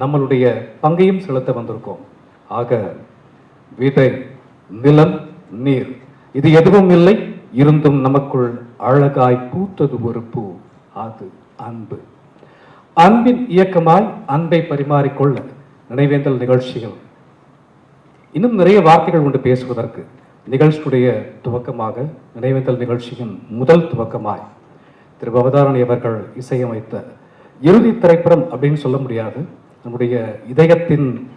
நம்மளுடைய பங்கையும் செலுத்த வந்திருக்கோம். ஆக விதை நிலம் நீர் இது எதுவும் இல்லை. இருந்தும் நமக்குள் அழகாய் பூத்தது ஒரு பூ அது அன்பு. அன்பின் இயக்கமாய் அன்பை பரிமாறிக்கொள்ள நினைவேந்தல் நிகழ்ச்சிகள். இன்னும் நிறைய வார்த்தைகள் உண்டு பேசுவதற்கு. நிகழ்ச்சியுடைய துவக்கமாக நினைவேந்தல் நிகழ்ச்சியின் முதல் துவக்கமாய் திரு பவதாரணி அவர்கள் இசையமைத்த இறுதி திரைப்படம் அப்படின்னு சொல்ல முடியாது. நம்முடைய இதயத்தின்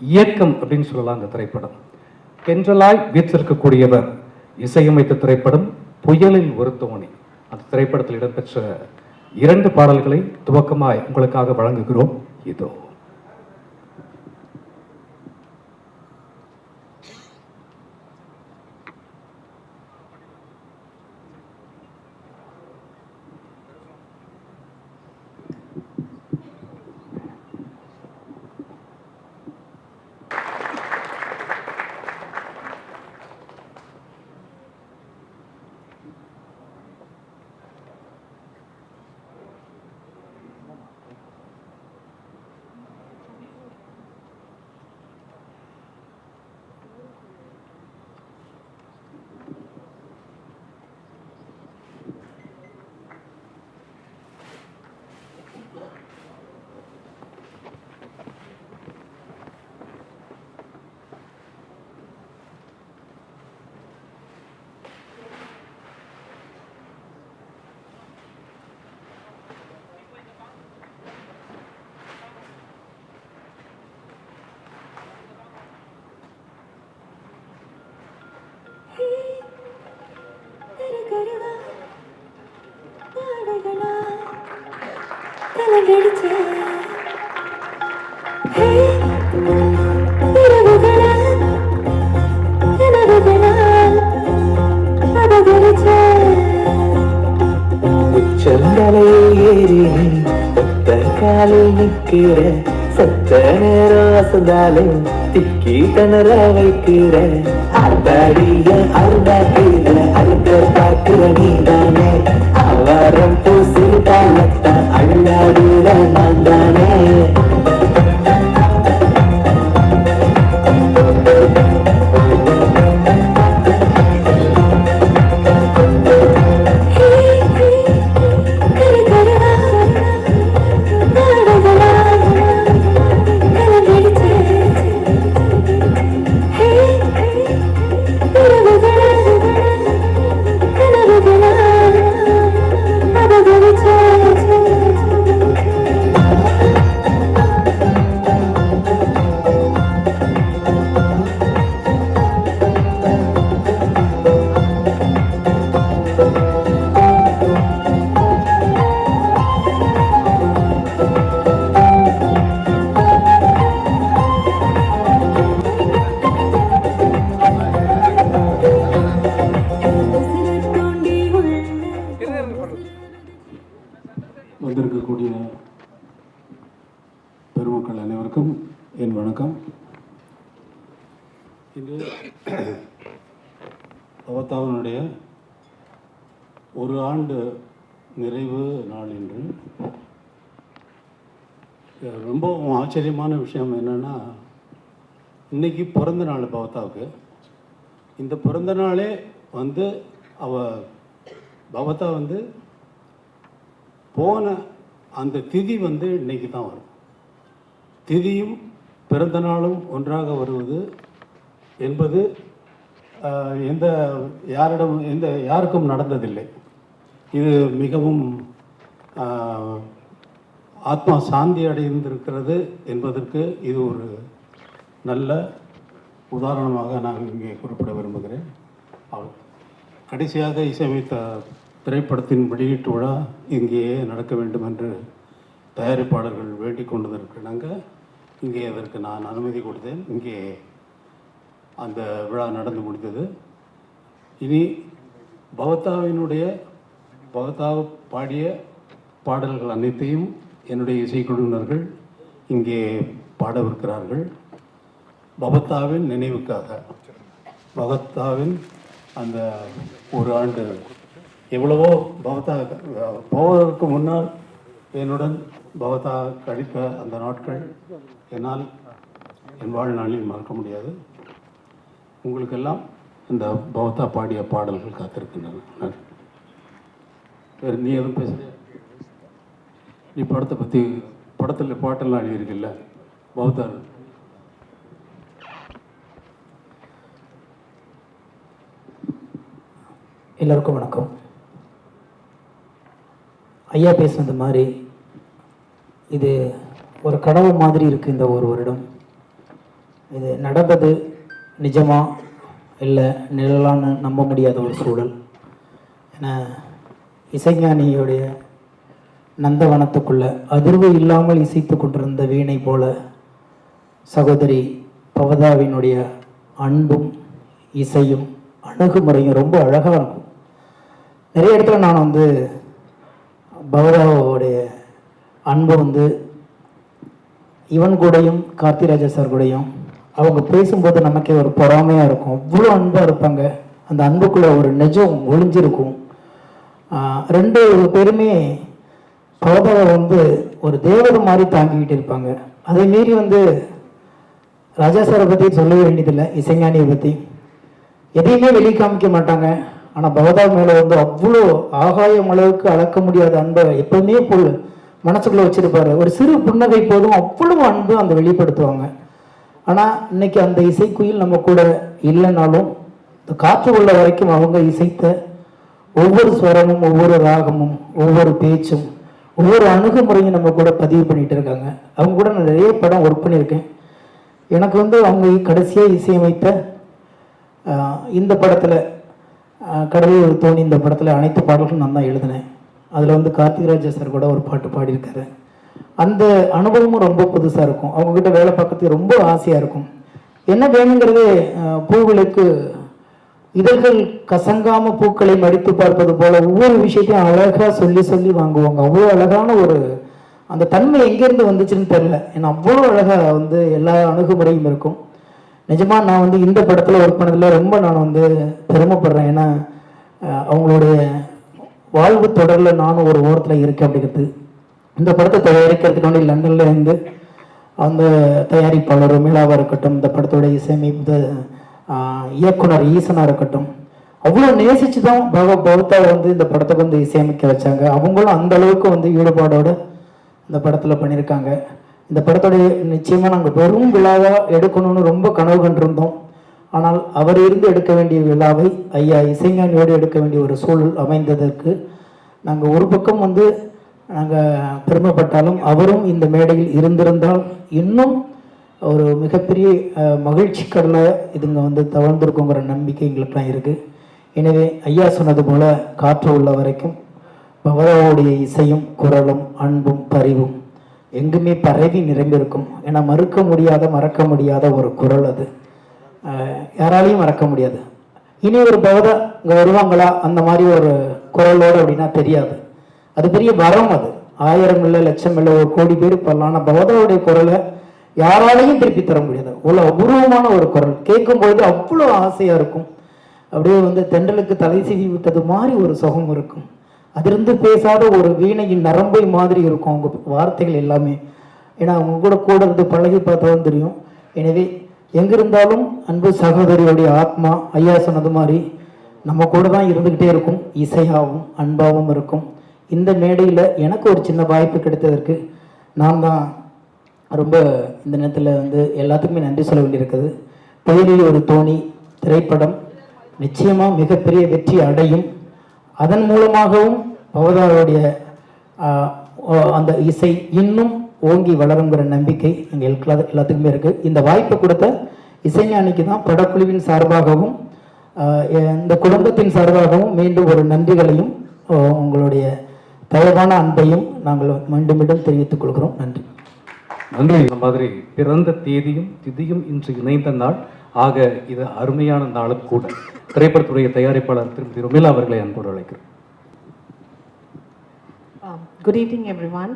இயக்கம் அப்படின்னு சொல்லலாம் அந்த திரைப்படம். பென்றலாய் வீற்றிருக்கக்கூடியவர் இசையமைத்த திரைப்படம் புயலில் ஒரு தோணி. அந்த திரைப்படத்தில் இடம்பெற்ற இரண்டு பாடல்களை துவக்கமாய் உங்களுக்காக வழங்குகிறோம். இதோ. காலில் நிக்கிற சத்த நேரம் திக்கி தணர வைக்கிற. அத்தாடிய அருந்தாக்கிற அழுத்த பாக்குற நீதானே. அவரம் la la la la la la வணக்கம். இன்று அவதாரனுடைய ஒரு ஆண்டு நிறைவு நாள் இன்று ரொம்ப ஆச்சரியமான விஷயம் என்னென்னா இன்னைக்கு பிறந்த நாள் பவதாவுக்கு இந்த பிறந்த நாளே வந்து அவ பவதா வந்து போன அந்த திதி வந்து இன்னைக்கு தான் வரும். திதியும் பிறந்த நாளும் ஒன்றாக வருவது என்பது எந்த யாரிடம் எந்த யாருக்கும் நடந்ததில்லை. இது மிகவும் ஆத்மா சாந்தி அடைந்திருக்கிறது என்பதற்கு இது ஒரு நல்ல உதாரணமாக நான் இங்கே குறிப்பிட விரும்புகிறேன். அவள் கடைசியாக இசையமைத்த திரைப்படத்தின் வெளியீட்டு விழா இங்கேயே நடக்க வேண்டும் என்று தயாரிப்பாளர்கள் வேண்டிக் நாங்கள் இங்கே அதற்கு நான் அனுமதி கொடுத்தேன். இங்கே அந்த விழா நடந்து முடித்தது இனி பவதாவினுடைய பவத்தாவ் பாடிய பாடல்கள் அனைத்தையும் என்னுடைய இசைக்குழுவினர்கள் இங்கே பாடவிருக்கிறார்கள். பவத்தாவின் நினைவுக்காக பகத்தாவின் அந்த ஒரு ஆண்டு எவ்வளவோ பவத்தா போவதற்கு முன்னால் என்னுடன் பவதா கழித்த அந்த நாட்கள் என்னால் என் வாழ்நாளில் மறக்க முடியாது. உங்களுக்கெல்லாம் இந்த பௌத்தா பாடிய பாடல்கள் காத்திருக்கின்றன. நன்றி. வேறு நீ எதுவும் பேசுகிற நீ படத்தை பற்றி படத்தில் பாட்டெல்லாம் எழுதியிருக்கில்ல? பௌத்தர். எல்லாருக்கும் வணக்கம். ஐயா பேசுனது மாதிரி இது ஒரு கனவு மாதிரி இருக்குது இந்த ஒரு வருடம். இது நடந்தது நிஜமா இல்லை நிழலான்னு நம்ப முடியாத ஒரு சூழல்? ஏன்னா இசைஞானியுடைய நந்தவனத்துக்குள்ள அதிர்வு இல்லாமல் இசைத்து கொண்டிருந்த வீணை போல சகோதரி பவதாவினுடைய அன்பும் இசையும் அணுகுமுறையும் ரொம்ப அழகாக இருக்கும். நிறைய இடத்துல நான் வந்து பவதாவோடைய அன்பு வந்து இவன் கூடயும் கார்த்திராஜா சார் கூடயும் அவங்க பேசும்போது நமக்கே ஒரு பொறாமையாக இருக்கும். அவ்வளோ அன்பாக இருப்பாங்க. அந்த அன்புக்குள்ளே ஒரு நிஜம் ஒளிஞ்சிருக்கும். ரெண்டு பேருமே பவதாவை வந்து ஒரு தேவதை மாதிரி தாங்கிக்கிட்டு இருப்பாங்க. அதே மீறி வந்து ராஜா சாரை பற்றி சொல்ல வேண்டியதில்லை இசைஞானியை பற்றி எதையுமே வெளி காமிக்க மாட்டாங்க. ஆனால் பவதா மேலே வந்து அவ்வளோ ஆகாயம் அளவுக்கு அளக்க முடியாத அன்பை எப்பவுமே போல் மனசுக்குள்ளே வச்சிருப்பாரு. ஒரு சிறு புன்னகை போதும் அவ்வளவு அன்பு அந்த வெளிப்படுத்துவாங்க. ஆனால் இன்னைக்கு அந்த இசைக்குயில் நம்ம கூட இல்லைனாலும் இந்த காற்று உள்ள வரைக்கும் அவங்க இசைத்த ஒவ்வொரு ஸ்வரமும் ஒவ்வொரு ராகமும் ஒவ்வொரு பேச்சும் ஒவ்வொரு அணுகுமுறையும் நம்ம கூட பதிவு பண்ணிட்டு இருக்காங்க. அவங்க கூட நான் நிறைய படம் ஒர்க் பண்ணியிருக்கேன். எனக்கு வந்து அவங்க கடைசியாக இசையமைத்த இந்த படத்தில் கடலில் ஒரு தோணி இந்த படத்தில் அனைத்து பாடல்களும் நான் தான் எழுதினேன். அதில் வந்து கார்த்திகராஜா சார் கூட ஒரு பாட்டு பாடியிருக்காரு. அந்த அனுபவமும் ரொம்ப புதுசாக இருக்கும். அவங்கக்கிட்ட வேலை பார்க்கறதுக்கு ரொம்ப ஆசையாக இருக்கும். என்ன வேணுங்கிறது பூவிலுக்கு இதழ்கள் கசங்காம பூக்களை மடித்து பார்ப்பது போல ஒவ்வொரு விஷயத்தையும் அழகாக சொல்லி சொல்லி வாங்குவாங்க. அவ்வளோ அழகான ஒரு அந்த தன்மை எங்கேருந்து வந்துச்சுன்னு தெரில ஏன்னா அவ்வளோ அழகாக வந்து எல்லா அணுகுமுறையும் இருக்கும். நிஜமாக நான் வந்து இந்த படத்தில் ஒர்க் பண்ணதில் ரொம்ப நான் வந்து பெருமைப்படுறேன். ஏன்னா அவங்களுடைய வாழ்வு தொடரில் நானும் ஒரு ஓரத்தில் இருக்கேன் அப்படிங்கிறது. இந்த படத்தை தயாரிக்கிறதுக்கு வந்து லண்டனில் இருந்து அந்த தயாரிப்பாளர் மீளாவாக இருக்கட்டும் இந்த படத்தோட இசையமைப்பு இயக்குனர் ஈசனாக இருக்கட்டும் அவ்வளோ நேசித்து தான் பக பௌத்தா வந்து இந்த படத்துக்கு வந்து இசையமைக்க வச்சாங்க. அவங்களும் அந்த அளவுக்கு வந்து ஈடுபாடோடு இந்த படத்தில் பண்ணியிருக்காங்க. இந்த படத்தோடைய நிச்சயமாக நாங்கள் வெறும் விழாவாக எடுக்கணும்னு ரொம்ப கனவு கண்டிருந்தோம். ஆனால் அவர் இருந்து எடுக்க வேண்டிய விழாவை ஐயா இசைஞானியோடு எடுக்க வேண்டிய ஒரு சூழல் அமைந்ததற்கு நாங்கள் ஒரு பக்கம் வந்து நாங்கள் பெருமைப்பட்டாலும் அவரும் இந்த மேடையில் இருந்திருந்தால் இன்னும் ஒரு மிகப்பெரிய மகிழ்ச்சி கடலை இதுங்க வந்து தவழ்ந்திருக்குங்கிற நம்பிக்கை எங்களுக்குலாம் இருக்குது எனவே ஐயா சொன்னது போல காற்று உள்ள வரைக்கும் பவதாவுடைய இசையும் குரலும் அன்பும் பரிவும் எங்குமே பரவி நிறைந்திருக்கும் ஏன்னா மறுக்க முடியாத மறக்க முடியாத ஒரு குரல் அது. யாராலையும் மறக்க முடியாது. இனி ஒரு பவதா இங்கே வருவாங்களா அந்த மாதிரி ஒரு குரலோடு அப்படின்னா தெரியாது. அது பெரிய வரம் அது. ஆயிரம் இல்லை லட்சம் இல்லை ஒரு கோடி பேர் பண்ணலாம் ஆனால் பவதாவுடைய குரலை யாராலையும் திருப்பி தர முடியாது. அவ்வளோ அபூர்வமான ஒரு குரல். கேட்கும் பொழுது அவ்வளோ ஆசையாக இருக்கும். அப்படியே வந்து தென்றலுக்கு தலை செய்தி விட்டது மாதிரி ஒரு சுகம் இருக்கும். அதிலிருந்து பேசாத ஒரு வீணையின் நரம்பை மாதிரி இருக்கும் அவங்க வார்த்தைகள் எல்லாமே. ஏன்னா அவங்க கூட கூட இருந்து பழகி பார்த்தாலும் தெரியும். எனவே எங்கிருந்தாலும் அன்பு சகோதரியோடைய ஆத்மா ஐயா சொன்னது மாதிரி நம்ம கூட தான் இருந்துக்கிட்டே இருக்கும். இசையாகவும் அன்பாகவும் இருக்கும். இந்த மேடையில் எனக்கு ஒரு சின்ன வாய்ப்பு கிடைத்ததற்கு நான் தான் ரொம்ப இந்த நேரத்தில் வந்து எல்லாத்துக்குமே நன்றி சொல்ல வேண்டியிருக்குது. பெயரில் ஒரு தோணி திரைப்படம் நிச்சயமாக மிகப்பெரிய வெற்றி அடையும். அதன் மூலமாகவும் பவதாவுடைய ஓ- அந்த இசை இன்னும் ஓங்கி வளருங்கிற நம்பிக்கை எங்கள் எல்லா எல்லாத்துக்குமே இருக்குது இந்த வாய்ப்பு கொடுத்த இசைஞானிக்கு தான் படக்குழுவின் சார்பாகவும் இந்த குடும்பத்தின் சார்பாகவும் மீண்டும் ஒரு நன்றிகளையும் உங்களுடைய தயவான அன்பையும் நாங்கள் மீண்டும் மீண்டும் தெரிவித்துக் கொள்கிறோம். நன்றி. நன்றி. இந்த மாதிரி பிறந்த தேதியும் திதியும் இன்று இணைந்த நாள். ஆக இது அருமையான நாளும் கூட. திரைப்படத்துடைய தயாரிப்பாளர் திருமதி ருமிலா அவர்களை அன்போடு அழைக்கிறேன் Um, Good evening, everyone,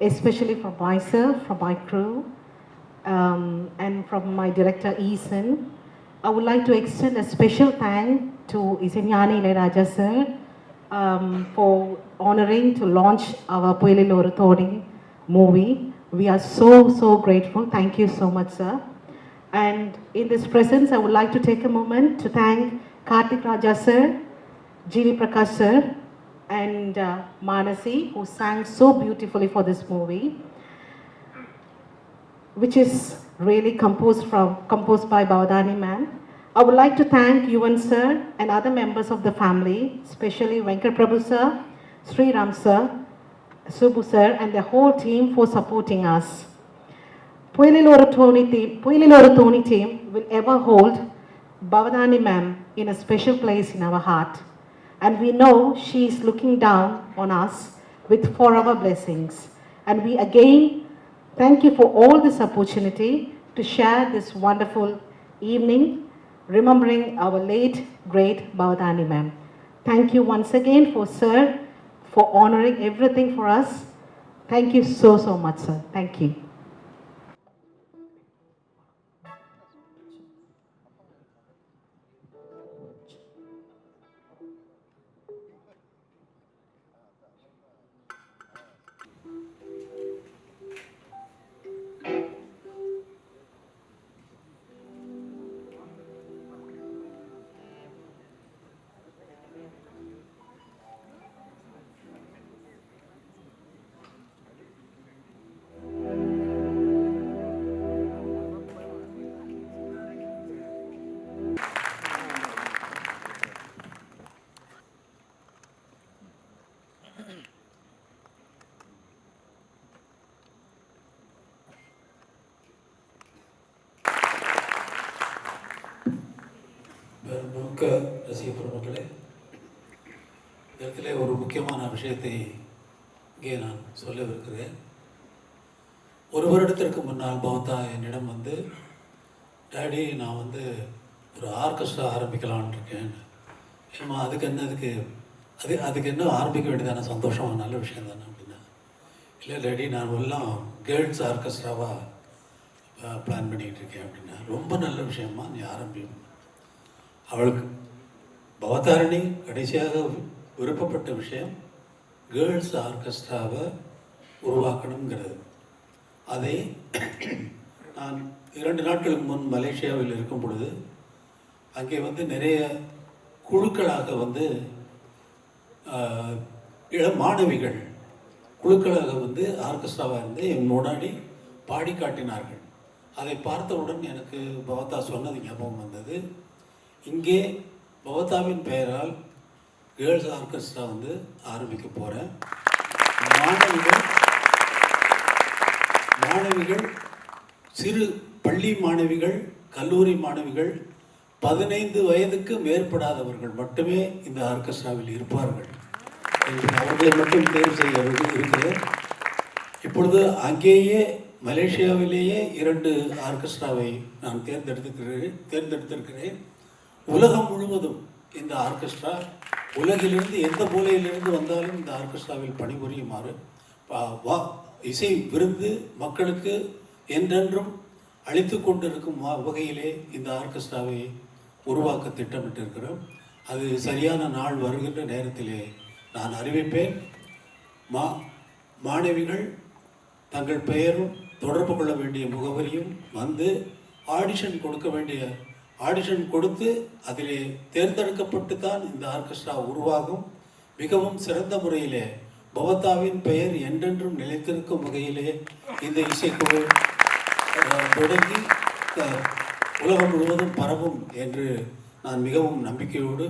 especially from myself, from my crew, um, and from my director, Eason. I would like to extend a special thank to Isenyani Raja sir um, for honoring to launch our Puililoru Thodi movie. We are so, so grateful. Thank you so much, sir. And in this presence, I would like to take a moment to thank Kartik Raja sir, G.V. Prakash sir, and uh, Manasi, who sang so beautifully for this movie, which is really composed from composed by Bavadani man. I would like to thank Yuvan sir and other members of the family, especially Venkat Prabhu sir, Sri Ram sir, Subbu sir, and the whole team for supporting us. Puililoru Tony team, Tony team will ever hold Bhavadani ma'am in a special place in our heart. And we know she is looking down on us with forever blessings. And we again thank you for all this opportunity to share this wonderful evening, remembering our late, great Bhavadani ma'am. Thank you once again for sir, for honoring everything for us. Thank you so, so much, sir. Thank you. மிக்க ரசிக பெருமக்களே இடத்துல ஒரு முக்கியமான விஷயத்தை இங்கே நான் சொல்லவிருக்கிறேன். ஒரு வருடத்திற்கு முன்னால் பவத்தா என்னிடம் வந்து டேடி நான் வந்து ஒரு ஆர்கெஸ்ட்ரா ஆரம்பிக்கலாம்னு இருக்கேன். ஏமா அதுக்கு என்ன அதுக்கு அது அதுக்கு என்ன ஆரம்பிக்க வேண்டியதான? சந்தோஷம்? நல்ல விஷயம் தானே? அப்படின்னா இல்லை டேடி நான் எல்லாம் கேர்ள்ஸ் ஆர்கெஸ்ட்ராவாக பிளான் பண்ணிகிட்டு இருக்கேன். அப்படின்னா ரொம்ப நல்ல விஷயமா நீ ஆரம்பிக்கணும் அவளுக்கு பவதாரணி கடைசியாக விருப்பப்பட்ட விஷயம் கேர்ள்ஸ் ஆர்கெஸ்ட்ராவை உருவாக்கணுங்கிறது. அதை நான் இரண்டு நாட்களுக்கு முன் மலேசியாவில் இருக்கும் பொழுது அங்கே வந்து நிறைய குழுக்களாக வந்து இள இளம் மாணவிகள் குழுக்களாக வந்து ஆர்கெஸ்ட்ராவாக இருந்து என் முன்னாடி பாடி காட்டினார்கள். அதை பார்த்தவுடன் எனக்கு பவதா சொன்னது ஞாபகம் வந்தது. இங்கே பவதாவின் பெயரால் கேர்ள்ஸ் ஆர்கெஸ்ட்ரா வந்து ஆரம்பிக்க போகிறேன் மாணவிகள் மாணவிகள் சிறு பள்ளி மாணவிகள் கல்லூரி மாணவிகள் பதினைந்து வயதுக்கு மேற்படாதவர்கள் மட்டுமே இந்த ஆர்கெஸ்ட்ராவில் இருப்பார்கள் என்று அவர்களை மட்டும் தேர்வு செய்ய இருக்கிறேன். இப்பொழுது அங்கேயே மலேசியாவிலேயே இரண்டு ஆர்கெஸ்ட்ராவை நான் தேர்ந்தெடுத்துக்கிறேன் தேர்ந்தெடுத்திருக்கிறேன். உலகம் முழுவதும் இந்த ஆர்கெஸ்ட்ரா உலகிலிருந்து எந்த மூலையிலிருந்து வந்தாலும் இந்த ஆர்கெஸ்ட்ராவில் பணிபுரியுமாறு வா- இசை விருந்து மக்களுக்கு என்றென்றும் அளித்து கொண்டிருக்கும் வகையிலே இந்த ஆர்கெஸ்ட்ராவை உருவாக்க திட்டமிட்டிருக்கிறோம். அது சரியான நாள் வருகின்ற நேரத்திலே நான் அறிவிப்பேன். மா மாணவிகள் தங்கள் பெயரும் தொடர்பு கொள்ள வேண்டிய முகவரியும் வந்து ஆடிஷன் கொடுக்க வேண்டிய ஆடிஷன் கொடுத்து அதிலே தேர்ந்தெடுக்கப்பட்டு தான் இந்த ஆர்கெஸ்ட்ரா உருவாகும். மிகவும் சிறந்த முறையிலே பவதாவின் பெயர் என்றென்றும் நிலைத்திருக்கும் வகையிலே இந்த இசைக்குழு தொடங்கி உலகம் முழுவதும் பரவும் என்று நான் மிகவும் நம்பிக்கையோடு